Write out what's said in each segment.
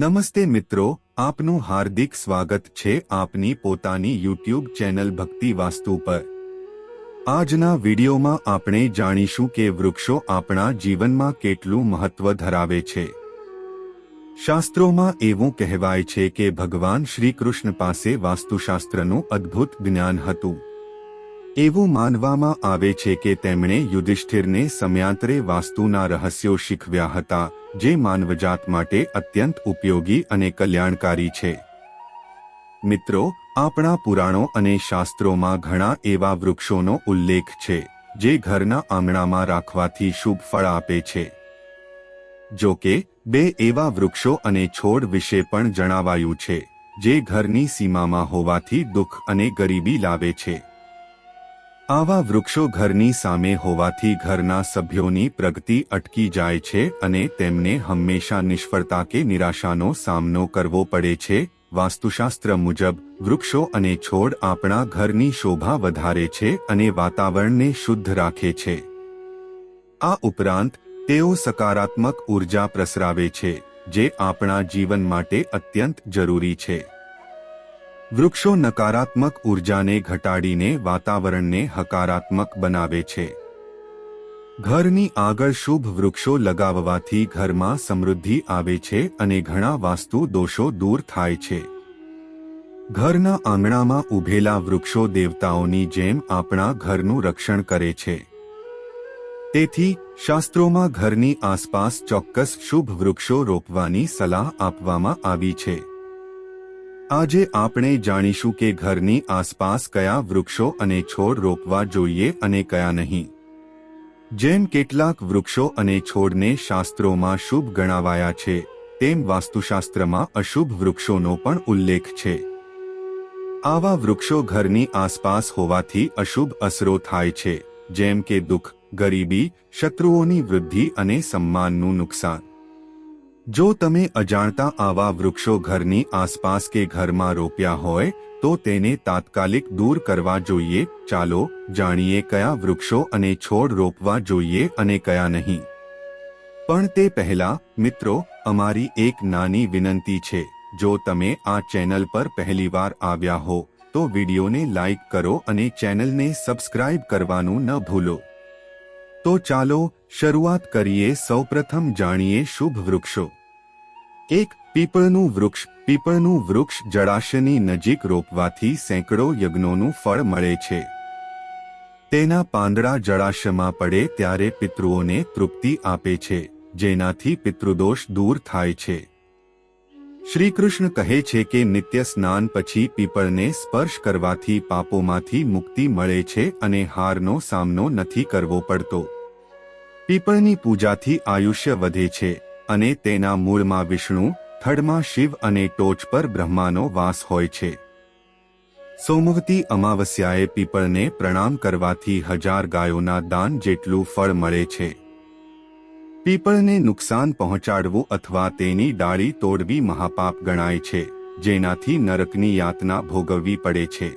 નમસ્તે મિત્રો, આપનું હાર્દિક સ્વાગત છે આપની પોતાની યુટ્યુબ ચેનલ ભક્તિ વાસ્તુ પર. આજના વિડીયોમાં આપણે જાણીશું કે વૃક્ષો આપણા જીવનમાં કેટલું મહત્વ ધરાવે છે. શાસ્ત્રોમાં એવું કહેવાય છે કે ભગવાન શ્રીકૃષ્ણ પાસે વાસ્તુશાસ્ત્રનું અદ્ભુત જ્ઞાન હતું. એવું માનવામાં આવે છે કે તેમણે યુધિષ્ઠિરને સમયાંતરે વાસ્તુના રહસ્યો શીખવ્યા હતા. જે માનવજાત માટે અત્યંત ઉપયોગી અને કલ્યાણકારી છે. મિત્રો, આપણા પુરાણો અને શાસ્ત્રોમાં ઘણા એવા વૃક્ષોનો ઉલ્લેખ છે, જે ઘરના આંગણામાં રાખવાથી શુભ ફળ આપે છે. જો કે, બે એવા વૃક્ષો અને છોડ વિશે પણ જણાવાયું છે, જે ઘરની સીમામાં હોવાથી દુઃખ અને ગરીબી લાવે છે. આવા વૃક્ષો ઘરની સામે હોવાથી ઘરના સભ્યોની પ્રગતિ અટકી જાય છે અને તેમને હંમેશા નિષ્ફળતા કે નિરાશાનો સામનો કરવો પડે છે. વાસ્તુશાસ્ત્ર મુજબ, વૃક્ષો અને છોડ આપણા ઘરની શોભા વધારે છે અને વાતાવરણને શુદ્ધ રાખે છે. આ ઉપરાંત, તેઓ સકારાત્મક ઊર્જા પ્રસરાવે છે, જે આપણા જીવન માટે અત્યંત જરૂરી છે. વૃક્ષો નકારાત્મક ઉર્જાને ઘટાડીને વાતાવરણને હકારાત્મક બનાવે છે. ઘરની આગળ શુભ વૃક્ષો લગાવવાથી ઘરમાં સમૃદ્ધિ આવે છે અને ઘણા વાસ્તુ દોષો દૂર થાય છે. ઘરના આંગણામાં ઉભેલા વૃક્ષો દેવતાઓની જેમ આપણા ઘરનું રક્ષણ કરે છે. તેથી, શાસ્ત્રોમાં ઘરની આસપાસ ચોક્કસ શુભ વૃક્ષો રોપવાની સલાહ આપવામાં આવી છે. આજે આપણે જાણીશું કે ઘરની આસપાસ કયા વૃક્ષો અને છોડ રોપવા જોઈએ અને કયા નહીં. જેમ કેટલાક વૃક્ષો અને છોડને શાસ્ત્રોમાં શુભ ગણાવાયા છે, તેમ વાસ્તુશાસ્ત્રમાં અશુભ વૃક્ષોનો પણ ઉલ્લેખ છે. આવા વૃક્ષો ઘરની આસપાસ હોવાથી અશુભ અસરો થાય છે, જેમ કે દુઃખ, ગરીબી, શત્રુઓની વૃદ્ધિ અને સન્માનનું નુકસાન. જો તમે અજાણતા આવા વૃક્ષો ઘરની આસપાસ કે ઘરમાં રોપ્યા હોય, તો તેને તાત્કાલિક દૂર કરવા જોઈએ. ચાલો જાણીએ કયા વૃક્ષો અને છોડ રોપવા જોઈએ અને કયા નહીં. પણ તે પહેલા, મિત્રો, અમારી એક નાની વિનંતી છે. જો તમે આ ચેનલ પર પહેલીવાર આવ્યા હો, તો વિડીયોને લાઇક કરો અને ચેનલને સબસ્ક્રાઇબ કરવાનું ન ભૂલો. તો ચાલો શરૂઆત કરીએ. સૌપ્રથમ જાણીએ શુભ વૃક્ષો. એક પીપળનું વૃક્ષ પીપળનું વૃક્ષ જળાશયની નજીક રોપવાથી સેંકડો યજ્ઞોનું ફળ મળે છે. તેના પાંદડા જળાશયમાં પડે ત્યારે પિતૃઓને તૃપ્તિ આપે છે, જેનાથી પિતૃદોષ દૂર થાય છે. શ્રીકૃષ્ણ કહે છે કે નિત્ય સ્નાન પછી પીપળને સ્પર્શ કરવાથી પાપોમાંથી મુક્તિ મળે છે અને હારનો સામનો નથી કરવો પડતો. પીપળની પૂજાથી આયુષ્ય વધે છે. અને તેના મૂળમાં વિષ્ણુ, થડમાં શિવ અને ટોચ પર બ્રહ્માનો વાસ હોય છે. સોમવતી અમાવસ્યાએ પીપળને પ્રણામ કરવાથી હજાર ગાયોના દાન જેટલું ફળ મળે છે. પીપળને નુકસાન પહોંચાડવું અથવા તેની ડાળી તોડવી મહાપાપ ગણાય છે, જેનાથી નરકની યાતના ભોગવવી પડે છે.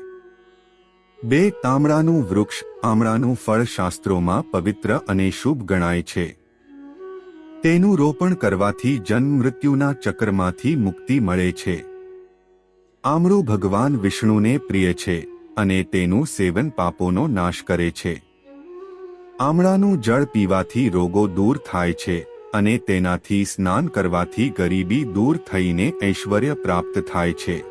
બે તામડાનું વૃક્ષ, આમળાનું ફળ શાસ્ત્રોમાં પવિત્ર અને શુભ ગણાય છે. તેનું રોપણ કરવાથી જન્મ મૃત્યુના ચક્રમાંથી મુક્તિ મળે છે. આમળું ભગવાન વિષ્ણુને પ્રિય છે અને તેનું સેવન પાપોનો નાશ કરે છે. આમળાનું જળ પીવાથી રોગો દૂર થાય છે અને તેનાથી સ્નાન કરવાથી ગરીબી દૂર થઈને ઐશ્વર્ય પ્રાપ્ત થાય છે.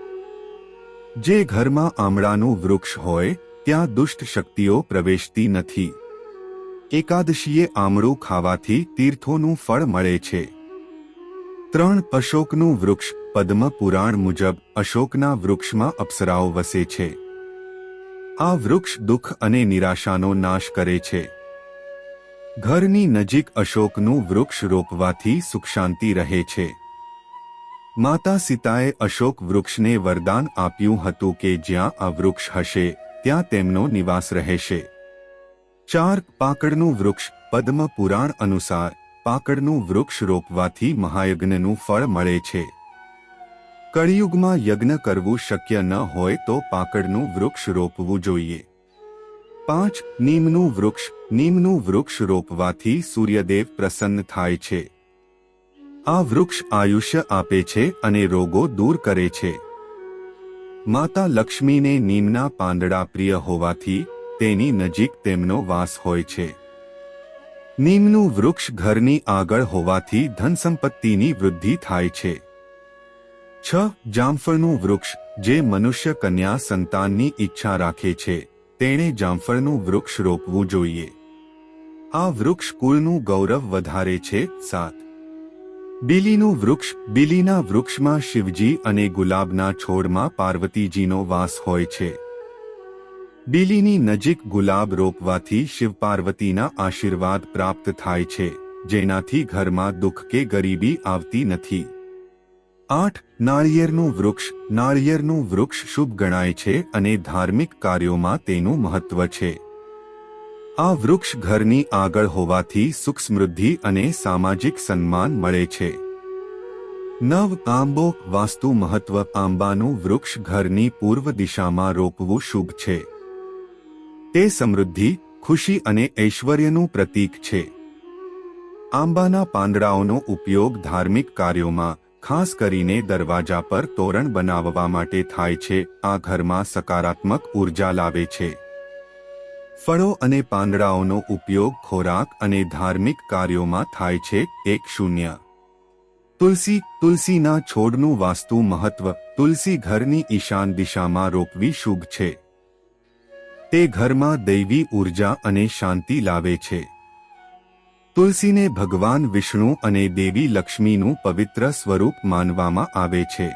જે ઘરમાં આમળાનું વૃક્ષ હોય, ત્યાં દુષ્ટ શક્તિઓ પ્રવેશતી નથી. એકાદશીએ આમળું ખાવાથી તીર્થોનું ફળ મળે છે. ત્રણ અશોકનું વૃક્ષ પદ્મ પુરાણ મુજબ અશોકના વૃક્ષમાં અપ્સરાઓ વસે છે. આ વૃક્ષ દુઃખ અને નિરાશાનો નાશ કરે છે. ઘરની નજીક અશોકનું વૃક્ષ રોપવાથી સુખ શાંતિ રહે છે. માતા સીતાએ અશોક વૃક્ષને વરદાન આપ્યું હતું કે જ્યાં આ વૃક્ષ હશે, ત્યાં તેમનો નિવાસ રહેશે. ચાર પાકડનું વૃક્ષ, પદ્મ પુરાણ અનુસાર, પાકડનું વૃક્ષ રોપવાથી મહાયજ્ઞનું ફળ મળે છે. કળિયુગમાં યજ્ઞ કરવું શક્ય ન હોય તો પાકડનું વૃક્ષ રોપવું જોઈએ. પાંચ, નીમનું વૃક્ષ નીમનું વૃક્ષ રોપવાથી સૂર્યદેવ પ્રસન્ન થાય છે. આ વૃક્ષ આયુષ્ય આપે છે અને રોગો દૂર કરે છે. માતા લક્ષ્મીને નીમના પાંદડા પ્રિય હોવાથી તેની નજીક તેમનો વાસ હોય છે. નીમનું વૃક્ષ ઘરની આગળ હોવાથી ધન સંપત્તિની વૃદ્ધિ થાય છે. છ, જામફળનું વૃક્ષ, જે મનુષ્ય કન્યા સંતાનની ઈચ્છા રાખે છે, તેણે જામફળનું વૃક્ષ રોપવું જોઈએ. આ વૃક્ષ કુલનું ગૌરવ વધારે છે, સાત. બીલીનું વૃક્ષ, બીલીના વૃક્ષમાં શિવજી અને ગુલાબના છોડમાં પાર્વતીજીનો વાસ હોય છે. બીલીની નજીક ગુલાબ રોપવાથી શિવ પાર્વતીના આશીર્વાદ પ્રાપ્ત થાય છે, જેનાથી ઘરમાં દુઃખ કે ગરીબી આવતી નથી. આઠ, નાળિયેરનું વૃક્ષ. નાળિયેરનું વૃક્ષ શુભ ગણાય છે અને ધાર્મિક કાર્યોમાં તેનું મહત્વ છે. આ વૃક્ષ ઘરની આગળ હોવાથી સુખ સમૃદ્ધિ અને સામાજિક સન્માન મળે છે. નવ, આંબો. વાસ્તુ મહત્વ. આંબાનું વૃક્ષ ઘરની પૂર્વ દિશામાં રોપવું શુભ છે. તે સમૃદ્ધિ, ખુશી અને ઐશ્વર્યનું પ્રતીક છે. આંબાના પાંદડાઓનો ઉપયોગ ધાર્મિક કાર્યોમાં, ખાસ કરીને દરવાજા પર તોરણ બનાવવા માટે થાય છે, આ ઘરમાં સકારાત્મક ઊર્જા લાવે છે. ફળો અને પાંદડાઓનો ઉપયોગ ખોરાક અને ધાર્મિક કાર્યોમાં થાય છે, એક શૂન્ય. તુલસી, તુલસીના છોડનું વાસ્તુ મહત્વ, તુલસી ઘરની ઈશાન દિશામાં રોપવી શુભ છે. તે ઘરમાં દૈવી ઊર્જા અને શાંતિ લાવે છે. તુલસીને ભગવાન વિષ્ણુ અને દેવી લક્ષ્મીનું પવિત્ર સ્વરૂપ માનવામાં આવે છે.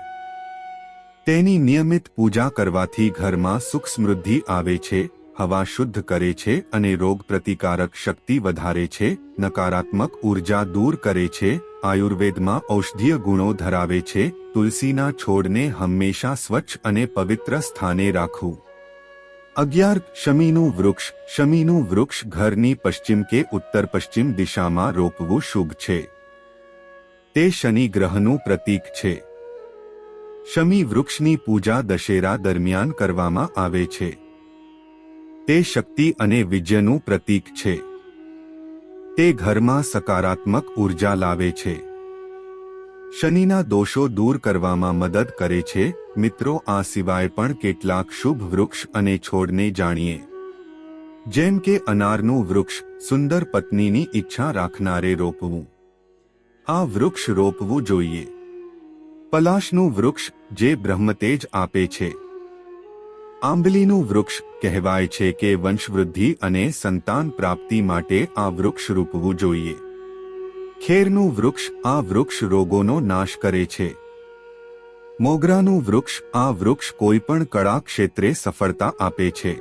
તેની નિયમિત પૂજા કરવાથી ઘરમાં સુખ સમૃદ્ધિ આવે છે, હવા શુદ્ધ કરે છે અને રોગ પ્રતિકારક શક્તિ વધારે છે, નકારાત્મક ઊર્જા દૂર કરે છે, આયુર્વેદમાં ઔષધીય ગુણો ધરાવે છે, તુલસીના છોડને હંમેશા સ્વચ્છ અને પવિત્ર સ્થાને રાખવું. અગિયાર શમીનું વૃક્ષ. શમીનું વૃક્ષ ઘરની પશ્ચિમ કે ઉત્તર પશ્ચિમ દિશામાં રોપવું શુભ છે. તે શનિ ગ્રહનું પ્રતીક છે. શમી વૃક્ષની પૂજા દશેરા દરમિયાન કરવામાં આવે છે. તે શક્તિ અને વિજયનું પ્રતીક છે. તે ઘરમાં સકારાત્મક ઊર્જા લાવે છે. શનિના દોષો દૂર કરવામાં મદદ કરે છે. મિત્રો, આ સિવાય પણ કેટલાક શુભ વૃક્ષ અને છોડને જાણીએ. જેમ કે અનારનું વૃક્ષ, સુંદર પત્નીની ઈચ્છા રાખનારે રોપવું. આ વૃક્ષ રોપવું જોઈએ. પલાશનું વૃક્ષ, જે બ્રહ્મતેજ આપે છે. આંબલીનું વૃક્ષ કહેવાય છે કે વંશવૃદ્ધિ અને સંતાન પ્રાપ્તિ માટે આ વૃક્ષ રૂપવું જોઈએ. ખેરનું વૃક્ષ આ વૃક્ષ રોગોનો નાશ કરે છે. મોગરાનું વૃક્ષ આ વૃક્ષ કોઈપણ કળા ક્ષેત્રે સફળતા આપે છે.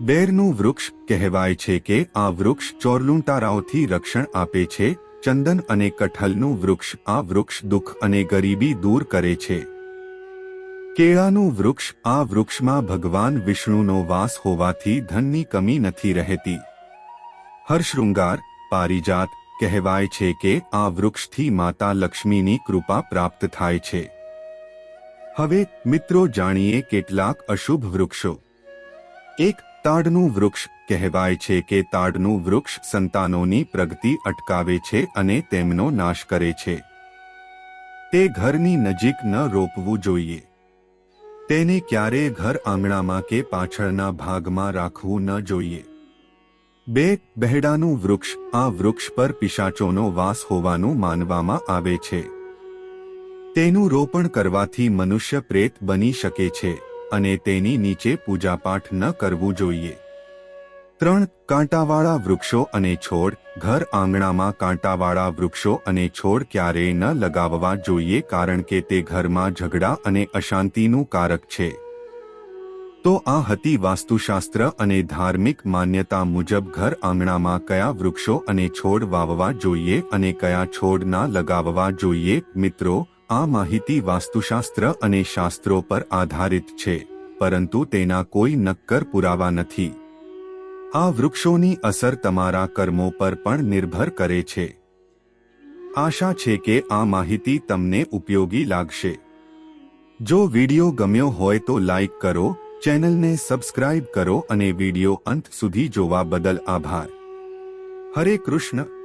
બેરનું વૃક્ષ કહેવાય છે કે આ વૃક્ષ ચોરલુંટારાઓથી રક્ષણ આપે છે, ચંદન અને કઠલનું વૃક્ષ આ વૃક્ષ દુઃખ અને ગરીબી દૂર કરે છે. કેળાનું વૃક્ષ આ વૃક્ષમાં ભગવાન વિષ્ણુનો વાસ હોવાથી ધનની કમી નથી રહેતી. હર્ષશૃંગાર, પારિજાત કહેવાય છે કે આ વૃક્ષથી માતા લક્ષ્મીની કૃપા પ્રાપ્ત થાય છે. હવે મિત્રો જાણીએ કેટલાક અશુભ વૃક્ષો. એક તાડનું વૃક્ષ કહેવાય છે કે તાડનું વૃક્ષ સંતાનોની પ્રગતિ અટકાવે છે અને તેમનો નાશ કરે છે. તે ઘરની નજીક ન રોપવું જોઈએ. તેને ક્યારેય ઘર આંગણામાં કે પાછળના ભાગમાં રાખવું ન જોઈએ. બે બહેડાનું વૃક્ષ આ વૃક્ષ પર પિશાચોનો વાસ હોવાનું માનવામાં આવે છે. તેનું રોપણ કરવાથી મનુષ્ય પ્રેત બની શકે છે અને તેની નીચે પૂજાપાઠ ન કરવું જોઈએ. ત્રણ કાંટાવાળા વૃક્ષો અને છોડ, ઘર આંગણામાં કાંટાવાળા વૃક્ષો અને છોડ ક્યારેય ન લગાવવા જોઈએ કારણ કે તે ઘરમાં ઝઘડા અને અશાંતિનું કારક છે. તો આ હતી વાસ્તુશાસ્ત્ર અને ધાર્મિક માન્યતા મુજબ ઘર આંગણામાં કયા વૃક્ષો અને છોડ વાવવા જોઈએ અને કયા છોડ ના લગાવવા જોઈએ? મિત્રો, આ માહિતી વાસ્તુશાસ્ત્ર અને શાસ્ત્રો પર આધારિત છે, પરંતુ તેના કોઈ નક્કર પુરાવા નથી. આ વૃક્ષોની અસર તમારા કર્મો પર પણ નિર્ભર કરે છે. આશા છે કે આ માહિતી તમને ઉપયોગી લાગશે. જો વિડિયો ગમ્યો હોય તો લાઇક કરો ચેનલને સબસ્ક્રાઇબ કરો અને વિડિયો અંત સુધી જોવા બદલ આભાર. હરે કૃષ્ણ.